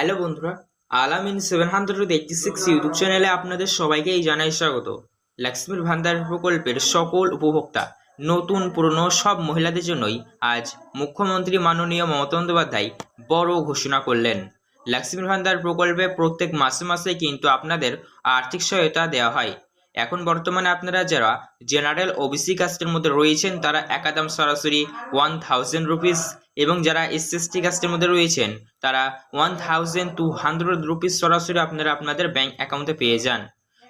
Hello বন্ধুরা, Alamin seven hundred eighty six YouTube চ্যানেলে আপনাদের সবাইকেই জানাই স্বাগত। লক্ষ্মীর ভান্ডার প্রকল্পের সকল উপভোক্তা, নতুন, পুরনো সব মহিলাদের জন্যই আজ মুখ্যমন্ত্রী মাননীয় মমতা বন্দ্যোপাধ্যায় বড় ঘোষণা করলেন। লক্ষ্মীর ভান্ডার প্রকল্পে প্রত্যেক মাসে মাসে কিন্তু আপনাদের আর্থিক সহায়তা দেওয়া হয়। এখন বর্তমানে আপনারা যারা জেনারেল ওবিসি কাস্টের মধ্যে রয়েছেন, তারা একাদম সরাসরি ওয়ান থাউজেন্ড রুপিস এবং যারা এসএসটি কাস্টের মধ্যে রয়েছেন, তারা one thousand two hundred rupees সরাসরি আপনারা আপনাদের ব্যাংক অ্যাকাউন্টে পেয়ে যান।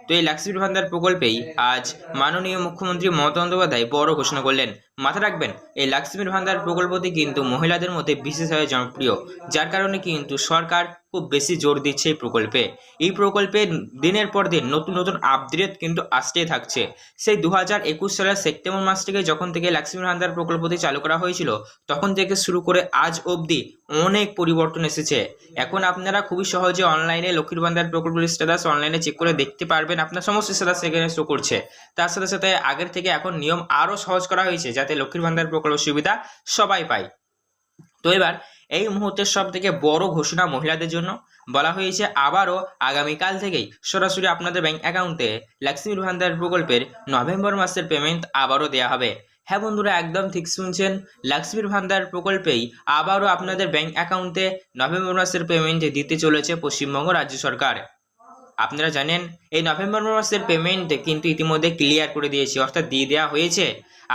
তো এই লক্ষ্মীর ভান্ডার প্রকল্পেই আজ মাননীয় মুখ্যমন্ত্রী মমতা বন্দ্যোপাধ্যায় বড় ঘোষণা করলেন। মাথা রাখবেন, এই লক্ষ্মীর ভান্ডার প্রকল্পটি কিন্তু মহিলাদের মধ্যে বিশেষভাবে জনপ্রিয়, যার কারণে কিন্তু সরকার খুব বেশি জোর দিচ্ছে এই প্রকল্পে। এই প্রকল্পে দিনের পর দিন নতুন নতুন আপডেট কিন্তু আসতেই থাকছে। সেই দু হাজার একুশ সালের সেপ্টেম্বর মাস থেকে যখন থেকে লক্ষ্মীর ভান্ডার প্রকল্পটি চালু করা হয়েছিল, তখন থেকে শুরু করে আজ অবধি অনেক পরিবর্তন এসেছে। এখন আপনারা খুবই সহজে অনলাইনে লক্ষ্মীর ভান্ডার প্রকল্পের স্ট্যাটাস অনলাইনে চেক করে দেখতে পারবেন, আপনার সমস্ত স্ট্যাটাস সেখানে শো করছে। তার সাথে সাথে আগের থেকে এখন নিয়ম আরও সহজ করা হয়েছে, যাতে লক্ষ্মীর ভান্ডার প্রকল্প সুবিধা সবাই পায়। তো এবার এই মুহূর্তের সব থেকে বড় ঘোষণা মহিলাদের জন্য। বলা হয়েছে, আবারও আগামীকাল থেকেই সরাসরি আপনাদের ব্যাংক অ্যাকাউন্টে লক্ষ্মীর ভান্ডার প্রকল্পের নভেম্বর মাসের পেমেন্ট আবারও দেওয়া হবে। হ্যাঁ বন্ধুরা, একদম ঠিক শুনছেন। লক্ষ্মীর ভান্ডার প্রকল্পেই আবারও আপনাদের ব্যাংক অ্যাকাউন্টে নভেম্বর মাসের পেমেন্ট দিতে চলেছে পশ্চিমবঙ্গ রাজ্য সরকার। আপনারা জানেন, এই নভেম্বর মাসের পেমেন্ট কিন্তু ইতিমধ্যে ক্লিয়ার করে দিয়েছি, অর্থাৎ দিয়ে দেওয়া হয়েছে।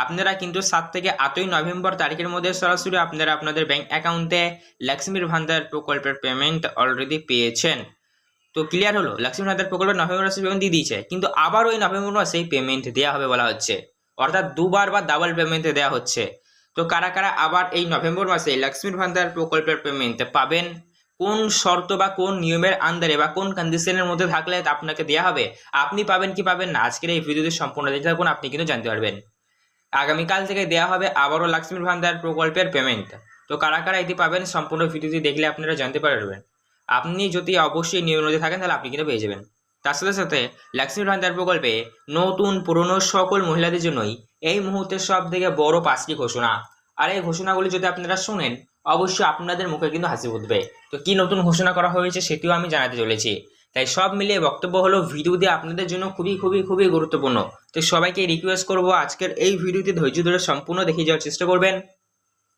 আপনারা কিন্তু সাত থেকে আটই নভেম্বর তারিখের মধ্যে সরাসরি আপনারা আপনাদের ব্যাংক অ্যাকাউন্টে লক্ষ্মীর ভান্ডার প্রকল্পের পেমেন্ট অলরেডি পেয়েছেন। তো ক্লিয়ার হলো, লক্ষ্মীর ভান্ডার প্রকল্পের নভেম্বর মাসে পেমেন্ট দিয়ে দিয়েছে, কিন্তু আবার ওই নভেম্বর মাসেই পেমেন্ট দেওয়া হবে বলা হচ্ছে। অর্থাৎ দুবার বা ডাবল পেমেন্ট দেওয়া হচ্ছে। তো কারা কারা আবার এই নভেম্বর মাসে লক্ষ্মীর ভান্ডার প্রকল্পের পেমেন্ট পাবেন কোন শর্ত বা কোন নিয়মের আন্ডারে বা কোন কন্ডিশনের মধ্যে থাকলে আপনাকে দেওয়া হবে? আপনি পাবেন কি পাবেন না? আজকের এই ভিডিওতে সম্পূর্ণ দেখতে থাকুন, আপনি কিন্তু জানতে পারবেন। আগামীকাল থেকে দেওয়া হবে আবারও লক্ষ্মীর ভান্ডার প্রকল্পের পেমেন্ট তো কারা কারা এটি পাবেন সম্পূর্ণ ভিডিওটি দেখলে আপনারা জানতে পারবেন। আপনি যদি অবশ্যই নিয়মের মধ্যে থাকেন, তাহলে আপনি কিন্তু পেয়ে যাবেন। তার সাথে সাথে লক্ষ্মীর ভান্ডার প্রকল্পে নতুন পুরনো সকল মহিলাদের জন্যই এই মুহূর্তের সব থেকে বড় পাঁচটি ঘোষণা। আর এই ঘোষণাগুলি যদি আপনারা শোনেন অবশ্যই আপনাদের মুখে কিন্তু হাসি উঠবে তো কি নতুন ঘোষণা করা হয়েছে সেটিও আমি জানাতে চলেছি। তাই সব মিলিয়ে বক্তব্য হলো ভিডিও দিয়ে আপনাদের জন্য খুবই খুবই খুবই গুরুত্বপূর্ণ। তো সবাইকে রিকোয়েস্ট করব আজকের এই ভিডিওটি ধৈর্য ধরে সম্পূর্ণ দেখে যাওয়ার চেষ্টা করবেন।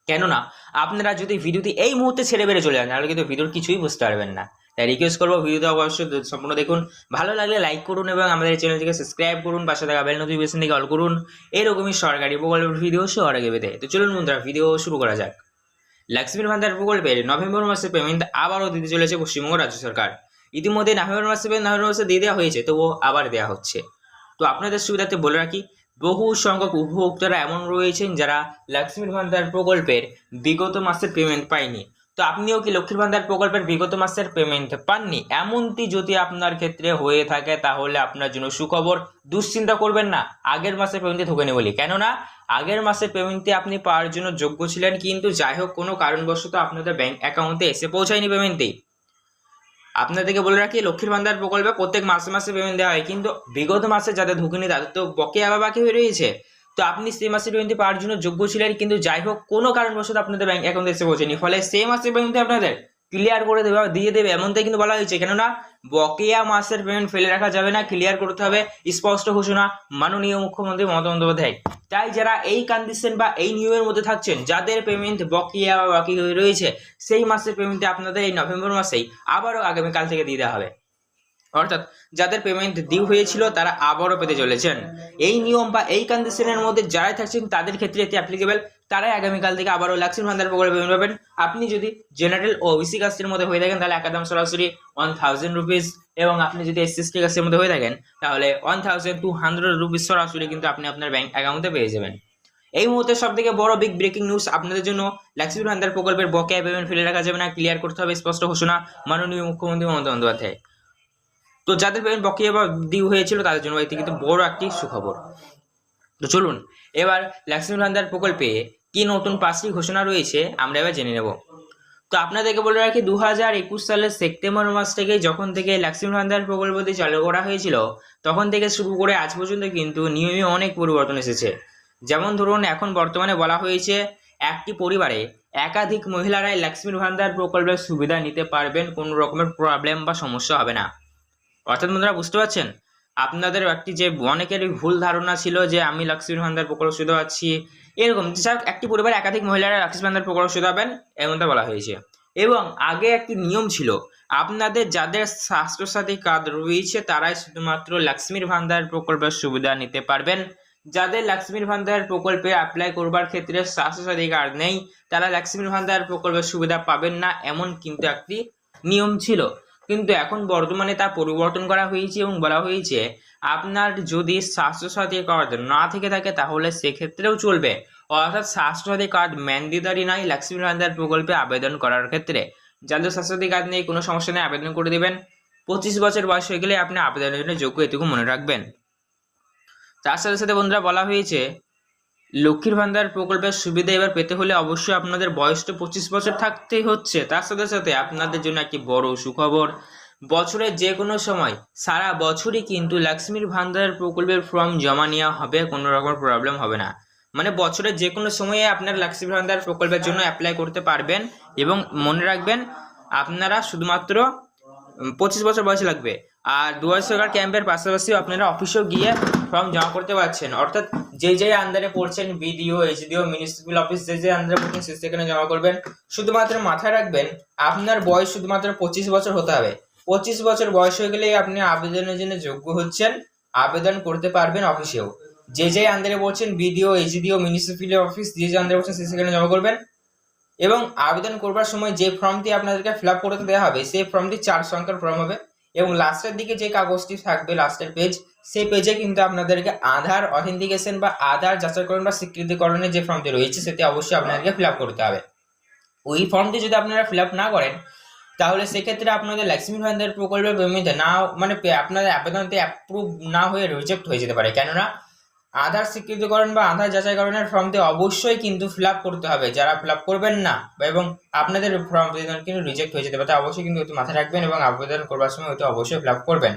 কেননা, আপনারা যদি ভিডিওটি এই মুহূর্তে ছেড়ে বেড়ে চলে যান, তাহলে কিন্তু ভিডিওর কিছুই বুঝতে পারবেন না। তাই রিকোয়েস্ট করব ভিডিওটা অবশ্যই সম্পূর্ণ দেখুন। ভালো লাগলে লাইক করুন এবং আমাদের চ্যানেলটিকে সাবস্ক্রাইব করুন, পাশে থাকা বেল নোটিফিকেশন থেকে অল করুন। এরকমই সরকারি প্রকল্পের ভিডিও সবার আগে পেতে। তো চলুন বন্ধুরা ভিডিও শুরু করা যাক। লক্ষ্মীর ভান্ডার প্রকল্পের নভেম্বর মাসে পেমেন্ট আবারও দিতে চলেছে পশ্চিমবঙ্গ রাজ্য সরকার। ইতিমধ্যে নভেম্বর মাসে নভেম্বর মাসে দিয়ে দেওয়া হয়েছে, তবুও আবার দেওয়া হচ্ছে। তো আপনাদের সুবিধাতে বলে রাখি, বহু সংখ্যক উপভোক্তারা এমন রয়েছেন যারা লক্ষ্মীর ভান্ডার প্রকল্পের বিগত মাসের পেমেন্ট পায়নি। তো আপনিও কি লক্ষ্মীর ভান্ডার প্রকল্পের বিগত মাসের পেমেন্ট পাননি? এমনটি যদি আপনার ক্ষেত্রে হয়ে থাকে, তাহলে আপনার জন্য সুখবর। দুশ্চিন্তা করবেন না, আগের মাসের পেমেন্টে ঢুকে নেই বলি। কেননা আগের মাসের পেমেন্টে আপনি পাওয়ার জন্য যোগ্য ছিলেন, কিন্তু যাই হোক কোনো কারণবশত আপনাদের ব্যাংক অ্যাকাউন্টে এসে পৌঁছায়নি পেমেন্টটি। আপনাদেরকে বলে রাখি, লক্ষ্মীর ভান্ডার প্রকল্পে প্রত্যেক মাসে মাসে পেমেন্ট দেওয়া হয়, কিন্তু বিগত মাসে যাদের ঢুকেনি তাদের তো বকেয়া বা বাকি হয়ে রয়েছে। তো আপনি সেই মাসে পেমেন্টটি পাওয়ার জন্য যোগ্য ছিলেন, কিন্তু যাই হোক কোনো কারণবশত আপনাদের ব্যাংক অ্যাকাউন্টে এসে পৌঁছেনি, ফলে সেই মাসের পেমেন্টটি আপনাদের। ক্লিয়ার করে দেবে, দিয়ে দেবে, এমনটাই কিন্তু বলা হয়েছে। কেননা, বকেয়া মাসের পেমেন্ট ফেলে রাখা যাবে না ক্লিয়ার করতে হবে, স্পষ্ট ঘোষণা, মাননীয় মুখ্যমন্ত্রী মমতা বন্দ্যোপাধ্যায়। তাই যারা এই কন্ডিশন বা এই নিয়মের মধ্যে থাকছেন, যাদের পেমেন্ট বকেয়া বা বাকি রয়েছে, সেই মাসের পেমেন্টে আপনাদের এই নভেম্বর মাসেই আবারও আগামীকাল থেকে দিয়ে দেওয়া হবে। অর্থাৎ যাদের পেমেন্ট ডিউ হয়েছিল, তারা আবারও পেতে চলেছেন। এই নিয়ম বা এই কন্ডিশনের মধ্যে যারাই থাকছেন, তাদের ক্ষেত্রে এটি অ্যাপ্লিকেবল তারাই আগামীকাল থেকে আবারও লক্ষ্মীর ভান্ডার প্রকল্পে পেমেন্ট পাবেন। আপনি যদি জেনারেল ও ওবিসি কাস্টের মধ্যে হয়ে থাকেন, তাহলে একাদম সরাসরি ওয়ান থাউজেন্ড রুপিস এবং আপনি যদি এস এস টি কাস্টের মধ্যে হয়ে থাকেন, তাহলে one thousand two hundred rupees সরাসরি কিন্তু আপনি আপনার ব্যাংক অ্যাকাউন্টে পেয়ে যাবেন। এই মুহূর্তে সব থেকে বড় বিগ ব্রেকিং নিউজ আপনাদের জন্য লক্ষ্মীর ভান্ডার প্রকল্পের বকেয়া পেমেন্ট ফেলে রাখা যাবে না ক্লিয়ার করতে হবে স্পষ্ট ঘোষণা। মাননীয় মুখ্যমন্ত্রী মমতা বন্দ্যোপাধ্যায়। তো যাদের পেমেন্ট বকেয়া বা ডিউ হয়েছিল, তাদের জন্য এটি কিন্তু বড় একটি সুখবর। তো চলুন, এবার লক্ষ্মীর ভান্ডার প্রকল্পে কি নতুন পাঁচটি ঘোষণা রয়েছে, আমরা এবার জেনে নেব। তো আপনাদেরকে বলে রাখি দু হাজার একুশ সালের সেপ্টেম্বর মাস থেকে যখন থেকে লক্ষ্মীর ভান্ডার প্রকল্পটি চালু করা হয়েছিল, তখন থেকে শুরু করে আজ পর্যন্ত কিন্তু নিয়মে অনেক পরিবর্তন এসেছে। যেমন ধরুন, এখন বর্তমানে বলা হয়েছে, একটি পরিবারে একাধিক মহিলারাই লক্ষ্মীর ভান্ডার প্রকল্পের সুবিধা নিতে পারবেন, কোনো রকমের প্রবলেম বা সমস্যা হবে না। অর্থাৎ বন্ধুরা, বুঝতে পারছেন? আপনাদের একটি যে অনেকেরই ভুল ধারণা ছিল যে আমি লক্ষ্মীর ভান্ডার প্রকল্প সুবিধা পাচ্ছি এরকম। যাক একটি পরিবারে একাধিক মহিলারা লক্ষ্মীর ভান্ডার প্রকল্প সুবিধা পাবেন এমনটা বলা হয়েছে। এবং আগে একটি নিয়ম ছিল, আপনাদের যাদের স্বাস্থ্যসাথী কার্ড রয়েছে, তারাই শুধুমাত্র লক্ষ্মীর ভান্ডার প্রকল্পের সুবিধা নিতে পারবেন। যাদের লক্ষ্মীর ভান্ডার প্রকল্পে অ্যাপ্লাই করবার ক্ষেত্রে স্বাস্থ্যসাথী কার্ড নেই, তারা লক্ষ্মীর ভান্ডার প্রকল্পের সুবিধা পাবেন না, এমন কিন্তু একটি নিয়ম ছিল। কিন্তু এখন বর্তমানে তা পরিবর্তন করা হয়েছে এবং বলা হয়েছে, আপনার যদি স্বাস্থ্যসাথী কার্ড না থেকে থাকে তাহলে সেক্ষেত্রেও চলবে। অর্থাৎ স্বাস্থ্যসাথী কার্ড ম্যান্ডেটারি নাই লক্ষ্মী ভান্ডার প্রকল্পে আবেদন করার ক্ষেত্রে। যাদের স্বাস্থ্যসাথী কার্ড নেই, কোনো সমস্যা নেই, আবেদন করে দেবেন। পঁচিশ বছর বয়স হয়ে গেলে আপনি আবেদনের জন্য যোগ্য এটুকু মনে রাখবেন। তার সাথে সাথে বন্ধুরা বলা হয়েছে লক্ষ্মীর ভান্ডার প্রকল্পের সুবিধা এবার পেতে হলে অবশ্যই আপনাদের বয়স তো পঁচিশ বছর থাকতেই হচ্ছে। তার সাথে সাথে আপনাদের জন্য একটি বড় সুখবর, বছরের যে কোনো সময় সারা বছরই কিন্তু লক্ষ্মীর ভান্ডার প্রকল্পের ফর্ম জমা নেওয়া হবে, কোনো রকম প্রবলেম হবে না। মানে বছরের যে কোনো সময়ে আপনার লক্ষ্মীর ভান্ডার প্রকল্পের জন্য অ্যাপ্লাই করতে পারবেন এবং মনে রাখবেন আপনারা শুধুমাত্র পঁচিশ বছর বয়স লাগবে। আর দুয়ার সরকার ক্যাম্পের পাশাপাশি আপনারা অফিসেও গিয়ে ফর্ম জমা করতে পারছেন। অর্থাৎ যে যে আন্ডারে পড়ছেন বিডিও, এইচডিও মিউনিসিপ্যাল অফিস, যে যে আন্ডারে পড়ছেন সে সেখানে জমা করবেন। শুধুমাত্র মাথায় রাখবেন, আপনার বয়স শুধুমাত্র পঁচিশ বছর হতে হবে। পঁচিশ বছর বয়স হয়ে গেলেই আপনি আবেদনের জন্য যোগ্য হচ্ছেন, আবেদন করতে পারবেন অফিসেও। যে যে আন্ডারে পড়ছেন বিডিও, এইচডিও মিউনিসিপ্যাল অফিস, যে যে আন্ডারে পড়ছেন সে সেখানে জমা করবেন। এবং আবেদন করবার সময় যে ফর্মটি আপনাদেরকে ফিল আপ করতে দেওয়া হবে, সেই ফর্মটি চার সংখ্যার ফর্ম হবে। এবং লাস্টের দিকে যে কাগজটি থাকবে, লাস্টের পেজ সেই পেজে কিন্তু আপনাদেরকে আধার অথেন্টিকেশন বা আধার যাচাইকরণ বা স্বীকৃতিকরণের যে ফর্মটি রয়েছে, সেটি অবশ্যই আপনাদেরকে ফিল করতে হবে। ওই ফর্মটি যদি আপনারা ফিল না করেন, তাহলে সেক্ষেত্রে আপনাদের লক্ষ্মী ভান্ডার প্রকল্পের পেমেন্টে না মানে আপনাদের আবেদনটি অ্যাপ্রুভ না হয়ে রিজেক্ট হয়ে যেতে পারে। কেননা, আধার স্বীকৃতিকরণ বা আধার যাচাইকরণের ফর্মটি অবশ্যই কিন্তু ফিল করতে হবে। যারা ফিল করবেন না, এবং আপনাদের ফর্ম কিন্তু রিজেক্ট হয়ে যেতে পারে অবশ্যই কিন্তু মাথায় রাখবেন এবং আবেদন করবার সময় ওটি অবশ্যই ফিল করবেন।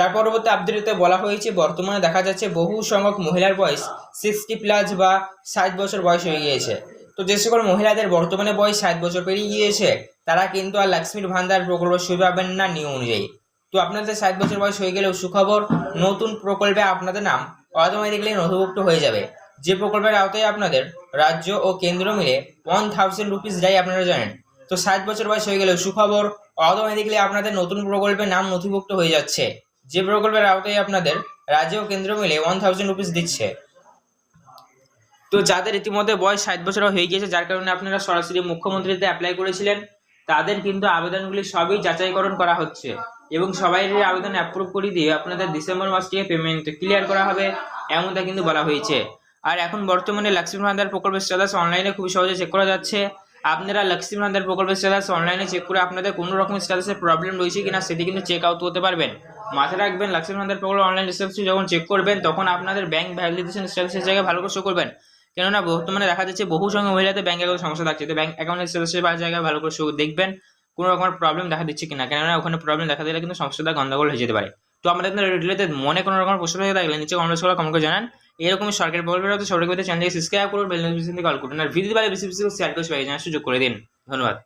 তার পরবর্তী আপডেটে বলা হয়েছে, বর্তমানে দেখা যাচ্ছে বহু সংখ্যক মহিলার বয়স সিক্সটি প্লাস বা ষাট বছর বয়স হয়ে গিয়েছে। তো যে সকল মহিলাদের বর্তমানে বয়স ষাট বছর পেরিয়ে গিয়েছে, তারা কিন্তু আর লক্ষ্মীর ভান্ডার প্রকল্প সুবিধা পাবেন না নিয়ম অনুযায়ী। তো আপনাদের ষাট বছর বয়স হয়ে গেলেও সুখবর, নতুন প্রকল্পে আপনাদের নাম অটোমেটিক্যালি নথিভুক্ত হয়ে যাবে। যে প্রকল্পের আওতায় আপনাদের রাজ্য ও কেন্দ্র মিলে ওয়ান থাউজেন্ড রুপিস দেয় আপনারা জানেন। তো ষাট বছর বয়স হয়ে গেলেও সুখবর অটোমেটিক্যালি আপনাদের নতুন প্রকল্পে নাম নথিভুক্ত হয়ে যাচ্ছে। যে প্রকল্পের আওতায় আপনাদের রাজ্য ও কেন্দ্র মিলে ওয়ান থাউজেন্ড রুপিস দিচ্ছে। তো যাদের ইতিমধ্যে বয়স ষাট বছর হয়ে গিয়েছে, যার কারণে আপনারা সরাসরি মুখ্যমন্ত্রীতে অ্যাপ্লাই করেছিলেন, তাদের কিন্তু আবেদনগুলি সবই যাচাইকরণ করা হচ্ছে এবং সবাইয়ের আবেদন অ্যাপ্রুভ করে দিয়ে আপনাদের ডিসেম্বর মাস থেকে পেমেন্ট ক্লিয়ার করা হবে, এমনটা কিন্তু বলা হয়েছে। আর এখন বর্তমানে লক্ষ্মী ভান্ডার প্রকল্পের স্ট্যাটাস অনলাইনে খুব সহজে চেক করা যাচ্ছে। আপনারা লক্ষ্মী ভান্ডার প্রকল্পের স্ট্যাটাস অনলাইনে চেক করে আপনাদের কোনো রকম স্ট্যাটাসের প্রবলেম রয়েছে কিনা, সেটি কিন্তু চেক আউট করতে পারবেন। মাথায় রাখবেন লক্ষ্মী ভান্ডার প্রকল্প অনলাইন রিসেপশন যখন চেক করবেন, তখন আপনাদের ব্যাংক ভ্যালিডেশন স্ট্যাটাসের জায়গায় ভালো করে শো করবেন। কেননা বর্তমানে দেখা যাচ্ছে বহু সঙ্গে মহিলাদের ব্যাংক অ্যাকাউন্ট সমস্যা থাকছে। তো ব্যাংক অ্যাকাউন্টের স্ট্যাটাসের জায়গায় ভালো করে শো দেখবেন, কোনো রকমের প্রবলেম দেখা দিচ্ছে কিনা। কেননা ওখানে প্রবলেম দেখা দিলে কিন্তু সমস্যাটা গন্ডগোল হয়ে যেতে পারে। তো আমাদের রিলেটেড মনে কোনো রকম প্রশ্ন হয়ে থাকলে নিচে কমেন্ট করে কমেন্ট করে জানান। এরকম সরকারি প্রকল্পের হতে সরকারি চ্যানেলকে সাবস্ক্রাইব করুন বেল নোটিফিকেশন কল করুন। আর ভিডিও বেশি বেশি শেয়ার করে সবাই জানার সুযোগ করে দিন। ধন্যবাদ।